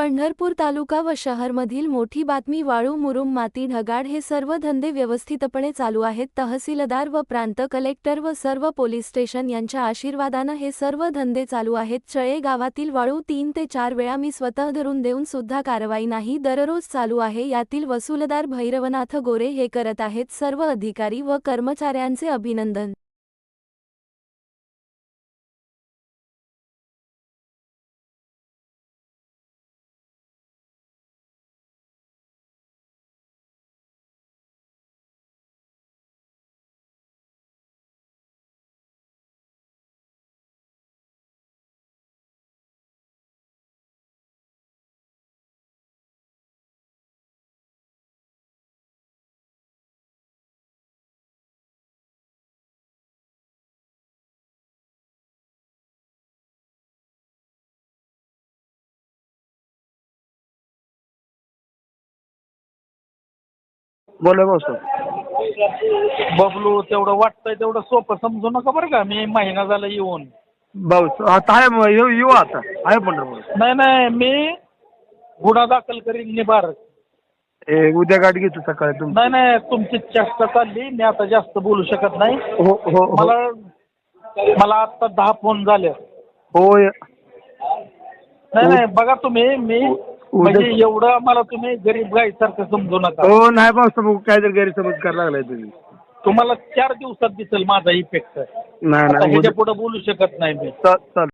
पंढरपूर तालुका व शहरमधील मोठी बातमी वाळू मुरुम माती ढगाड हे सर्व धंदे व्यवस्थितपणे चालू आहेत. तहसीलदार व प्रांत कलेक्टर व सर्व पोलीस स्टेशन यांच्या आशीर्वादानं हे सर्व धंदे चालू आहेत. चळे गावातील वाळू तीन ते चार वेळा मी स्वतः धरून देऊन सुद्धा कारवाई नाही. दररोज चालू आहे. यातील वसुलदार भैरवनाथ गोरे हे करत आहेत. सर्व अधिकारी व कर्मचाऱ्यांचे अभिनंदन. बोला भाऊसाहेब बबलू तेवढं वाटतंय तेवढं सोपं समजू नका बरं का. मी महिना झाला येऊन. भाऊ आता आहे मग येऊ येऊ आता. आहे पंढरपूर. नाही नाही मी गुन्हा दाखल करीन निभार ए उद्या गाडी घेतो सकाळी तुम नाही नाही तुमची चेष्टा चालली मी आता जास्त बोलू शकत नाही. हो हो हो. मला मला आता दहा फोन झाले. होय. नाही नाही बघा तुम्ही मी म्हणजे एवढं मला तुम्ही गरीब गाईसारखं समजू नका. हो नाही भाऊसाहेब काहीतरी गैरसमज करायला लागलाय तुम्ही. तुम्हाला चार दिवसात दिसेल माझा इफेक्ट नाही ह्याच्या पुढे बोलू शकत नाही मी. चा- चाल